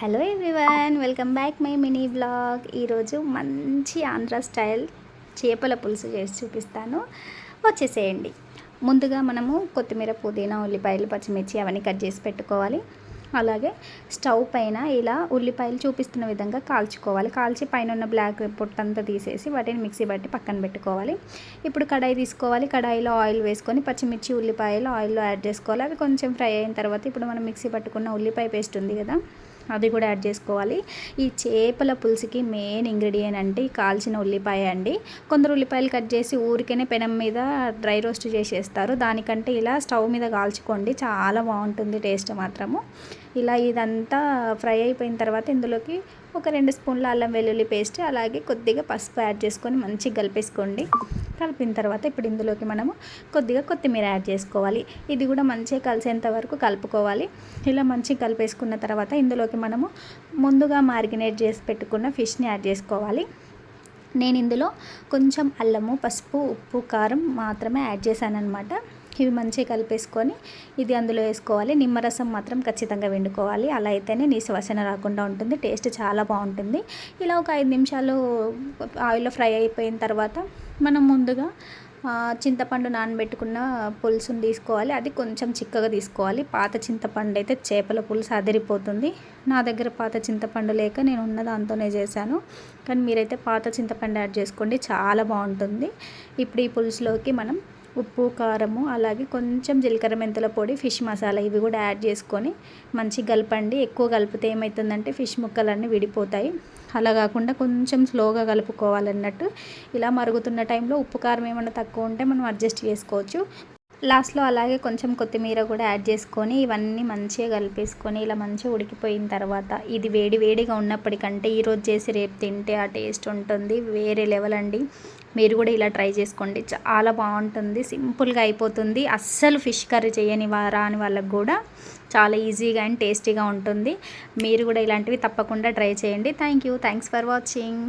Hello everyone welcome back my mini blog ఈరోజు మంచి Andhra style చేపల పులుసు చేసి చూపిస్తాను. వచ్చేసేయండి. ముందుగా మనము కొత్తిమీర పుదీనా ఉల్లిపాయలు పచ్చిమిర్చి అవన్నీ కట్ చేసి పెట్టుకోవాలి. అలాగే స్టవ్ పైన ఇలా ఉల్లిపాయలు చూపిస్తున్న విధంగా కాల్చుకోవాలి. కాల్చి పైన ఉన్న బ్లాక్ పొట్టంతా తీసేసి వాటిని మిక్సీ బట్టి పక్కన పెట్టుకోవాలి. ఇప్పుడు కడాయి తీసుకోవాలి. కడాయిలో ఆయిల్ వేసుకొని పచ్చిమిర్చి ఉల్లిపాయలు ఆయిల్లో యాడ్ చేసుకోవాలి. అవి కొంచెం ఫ్రై అయిన తర్వాత ఇప్పుడు మనం మిక్సీ పట్టుకున్న ఉల్లిపాయ పేస్ట్ ఉంది కదా అది కూడా యాడ్ చేసుకోవాలి. ఈ చేపల పులుసుకి మెయిన్ ఇంగ్రీడియంట్ అంటే ఈ కాల్చిన ఉల్లిపాయ అండి. కొందరు ఉల్లిపాయలు కట్ చేసి ఊరికనే పెనం మీద డ్రై రోస్ట్ చేసేస్తారు. దానికంటే ఇలా స్టవ్ మీద కాల్చుకోండి చాలా బాగుంటుంది టేస్ట్ మాత్రము. ఇలా ఇదంతా ఫ్రై అయిపోయిన తర్వాత ఇందులోకి ఒక రెండు స్పూన్ల అల్లం వెల్లుల్లి పేస్ట్ అలాగే కొద్దిగా పసుపు యాడ్ చేసుకొని మంచిగా కలిపేసుకోండి. కలిపిన తర్వాత ఇప్పుడు ఇందులోకి మనము కొద్దిగా కొత్తిమీర యాడ్ చేసుకోవాలి. ఇది కూడా మంచిగా కలిసేంత వరకు కలుపుకోవాలి. ఇలా మంచిగా కలిపేసుకున్న తర్వాత ఇందులోకి మనము ముందుగా మారినేట్ చేసి పెట్టుకున్న ఫిష్ని యాడ్ చేసుకోవాలి. నేను ఇందులో కొంచెం అల్లము పసుపు ఉప్పు కారం మాత్రమే యాడ్ చేశాను అనమాట ఇవి మంచిగా కలిపేసుకొని ఇది అందులో వేసుకోవాలి. నిమ్మరసం మాత్రం ఖచ్చితంగా వండుకోవాలి. అలా అయితేనే నీ వాసన రాకుండా ఉంటుంది. టేస్ట్ చాలా బాగుంటుంది. ఇలా ఒక ఐదు నిమిషాలు ఆయిల్లో ఫ్రై అయిపోయిన తర్వాత మనం ముందుగా చింతపండు నానబెట్టుకున్న పులుసుని తీసుకోవాలి. అది కొంచెం చిక్కగా తీసుకోవాలి. పాత చింతపండు అయితే చేపల పులుసు అదిరిపోతుంది. నా దగ్గర పాత చింతపండు లేక నేను ఉన్న దాంతోనే చేశాను. కానీ మీరైతే పాత చింతపండు యాడ్ చేసుకోండి. చాలా బాగుంటుంది. ఇప్పుడు ఈ పులుసులోకి మనం ఉప్పు కారము అలాగే కొంచెం జీలకర్ర మెంతుల పొడి ఫిష్ మసాలా ఇవి కూడా యాడ్ చేసుకొని మంచిగా కలపండి. ఎక్కువ కలిపితే ఏమవుతుందంటే ఫిష్ ముక్కలన్నీ విడిపోతాయి. అలా కాకుండా కొంచెం స్లోగా కలుపుకోవాలన్నట్టు. ఇలా మరుగుతున్న టైంలో ఉప్పు కారం ఏమైనా తక్కువ ఉంటే మనం అడ్జస్ట్ చేసుకోవచ్చు. లాస్ట్లో అలాగే కొంచెం కొత్తిమీర కూడా యాడ్ చేసుకొని ఇవన్నీ మంచిగా కలిపేసుకొని ఇలా మంచిగా ఉడికిపోయిన తర్వాత ఇది వేడి వేడిగా ఉన్నప్పటికంటే ఈరోజు చేసి రేపు తింటే ఆ టేస్ట్ ఉంటుంది. వేరే లెవెల్ అండి. మీరు కూడా ఇలా ట్రై చేసుకోండి. చాలా బాగుంటుంది. సింపుల్గా అయిపోతుంది. అస్సలు ఫిష్ కర్రీ చేయని రాని వాళ్ళకు కూడా చాలా ఈజీగా అండ్ టేస్టీగా ఉంటుంది. మీరు కూడా ఇలాంటివి తప్పకుండా ట్రై చేయండి. Thank you. Thanks for watching.